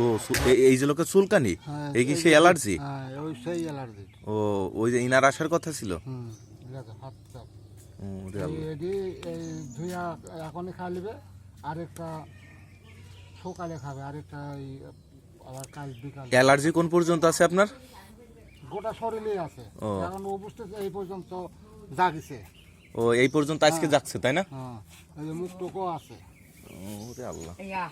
ও এই যে লোকের চুলকানি? হ্যাঁ, এই কি হ্যাঁ, সেই অ্যালার্জি? ও ওই যে ইনার আসার কথা ছিল? এখনই খাই আরেকটা সকালে খাবে আরেকটা আবার কাল বিকাল। অ্যালার্জি কোন পর্যন্ত আছে আপনার? গোটা শরীরেই আছে। এখন অবস্থা এই পর্যন্ত জাগিছে। ও এই পর্যন্ত আজকে হ্যাঁ। যাচ্ছে তাই না? হ্যাঁ এই মুখ টুকু আছে। ও রে আল্লাহ। Ja.